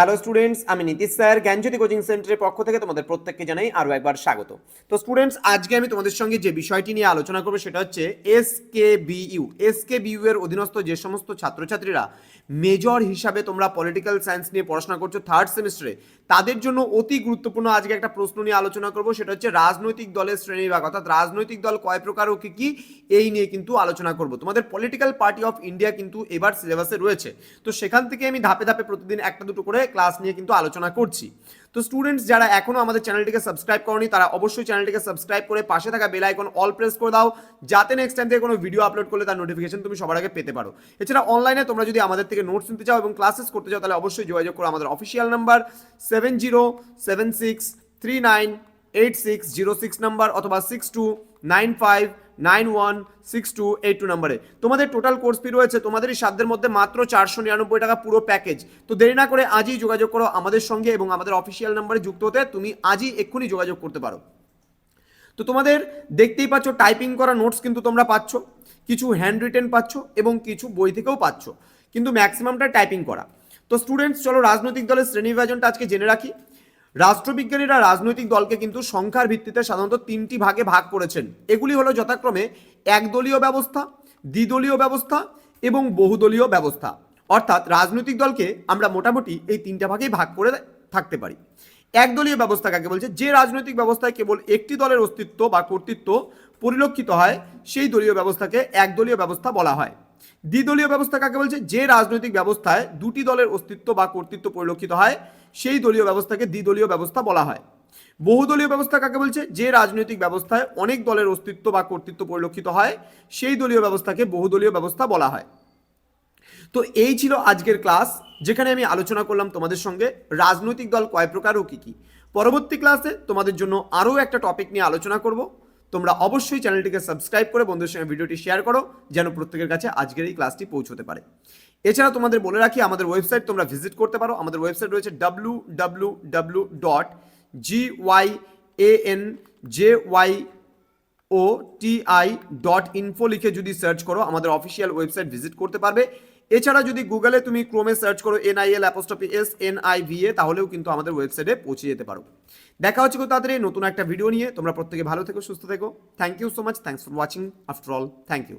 Hello students আমি Nitish sir জ্ঞানজ্যোতি coaching সেন্টারের পক্ষ থেকে তোমাদের প্রত্যেককে জানাই আরও একবার স্বাগত। তো স্টুডেন্টস আজকে আমি তোমাদের সঙ্গে যে বিষয়টি নিয়ে আলোচনা করব সেটা হচ্ছে S K B U S K B U এর অধীনস্থ যে সমস্ত ছাত্রছাত্রীরা মেজর হিসাবে তোমরা পলিটিক্যাল সায়েন্স নিয়ে পড়াশোনা করছ থার্ড সেমিস্টারে তাদের জন্য অতি গুরুত্বপূর্ণ আজকে একটা প্রশ্ন নিয়ে আলোচনা করব। সেটা হচ্ছে রাজনৈতিক দলের শ্রেণীবিভাগ অর্থাৎ রাজনৈতিক দল কয় প্রকার ও কি কি, এই নিয়ে কিন্তু আলোচনা করব। তোমাদের পলিটিক্যাল পার্টি অফ ইন্ডিয়া কিন্তু এবার সিলেবাসে রয়েছে। তো সেখান থেকে আমি ধাপে ধাপে প্রতিদিন একটা দুটো করে ক্লাস নিয়ে কিন্তু আলোচনা করছি। তো স্টুডেন্টস যারা এখনও আমাদের চ্যানেলটিকে সাবস্ক্রাইব করনি, তারা অবশ্যই চ্যানেলটিকে সাবস্ক্রাইব করে পাশে থাকা বেল আইকন অল প্রেস করে দাও, যাতে নেক্সট টাইম থেকে কোনো ভিডিও আপলোড করলে তার নোটিফিকেশন তুমি সবার আগে পেতে পারো। এছাড়া অনলাইনে তোমরা যদি আমাদের থেকে নোটস নিতে চাও এবং ক্লাসেস করতে চাও, তাহলে অবশ্যই যোগাযোগ করো আমাদের official number seven zero seven six three nine eight six zero six number অথবা six two nine five nine one six two eight two নাম্বারে তোমাদের টোটাল কোর্স ফি রয়েছে এই সাধ্যের মধ্যে মাত্র চারশো নিরানব্বই টাকা পুরো প্যাকেজ তো দেরি না করে আজই যোগাযোগ করো আমাদের সঙ্গে এবং আমাদের অফিসিয়াল নাম্বারে যুক্ত হতে, তুমি আজই এক্ষুনি যোগাযোগ করতে পারো। তো তোমাদের দেখতেই পাচ্ছ টাইপিং করা নোটস কিন্তু তোমরা পাচ্ছ, কিছু হ্যান্ড রিটেন পাচ্ছ এবং কিছু বই থেকেও পাচ্ছ। কিন্তু ম্যাক্সিমামটা টাইপিং করা। তো স্টুডেন্টস চলো রাজনৈতিক দলের শ্রেণি বিভাজনটা আজকে জেনে রাখি। রাষ্ট্রবিজ্ঞানীরা রাজনৈতিক দলকে কিন্তু সংখ্যার ভিত্তিতে সাধারণত তিনটি ভাগে ভাগ করেছেন। এগুলি হলো যথাক্রমে একদলীয় ব্যবস্থা, দ্বিদলীয় ব্যবস্থা এবং বহুদলীয় ব্যবস্থা। অর্থাৎ রাজনৈতিক দলকে আমরা মোটামুটি এই তিনটা ভাগেই ভাগ করে থাকতে পারি। একদলীয় ব্যবস্থা কাকে বলছে? যে রাজনৈতিক ব্যবস্থায় কেবল একটি দলের অস্তিত্ব বা কর্তৃত্ব পরিলক্ষিত হয়, সেই দলীয় ব্যবস্থাকে একদলীয় ব্যবস্থা বলা হয়। দ্বিদলীয় ব্যবস্থা কাকে বলছে? যে রাজনৈতিক ব্যবস্থায় দুটি দলের অস্তিত্ব বা কর্তৃত্ব পরিলক্ষিত হয়, সেই দলীয় ব্যবস্থাকে দ্বিদলীয় ব্যবস্থা বলা হয়। বহুদলীয় ব্যবস্থা কাকে বলছে? যে রাজনৈতিক ব্যবস্থায় অনেক দলের অস্তিত্ব বা কর্তৃত্ব পরিলক্ষিত হয়, সেই দলীয় ব্যবস্থাকে বহুদলীয় ব্যবস্থা বলা হয়। তো এই ছিল আজকের ক্লাস, যেখানে আমি আলোচনা করলাম তোমাদের সঙ্গে রাজনৈতিক দল কয় প্রকার ও কী কী। পরবর্তী ক্লাসে তোমাদের জন্য আরও একটা টপিক নিয়ে আলোচনা করব। তোমরা অবশ্যই চ্যানেলটিকে সাবস্ক্রাইব করে বন্ধুদের সঙ্গে ভিডিওটি শেয়ার করো, যেন প্রত্যেকের কাছে আজকের এই ক্লাসটি পৌঁছতে পারে। এছাড়া তোমাদের বলে রাখি, আমাদের ওয়েবসাইট তোমরা ভিজিট করতে পারো। আমাদের ওয়েবসাইট রয়েছে W W W dot G Y A N J Y O T I dot info লিখে যদি সার্চ করো, আমাদের অফিসিয়াল ওয়েবসাইট ভিজিট করতে পারবে। এছাড়া যদি গুগলে তুমি ক্রোমে সার্চ করো N I L apostrophe S N I V A তাহলেও কিন্তু আমাদের ওয়েবসাইটে পৌঁছে যেতে পারো। দেখা হচ্ছে খুব তাড়াতাড়ি নতুন একটা ভিডিও নিয়ে। তোমরা প্রত্যেকে ভালো থেকো, সুস্থ থেকো। Thank you so much thanks for watching after all thank you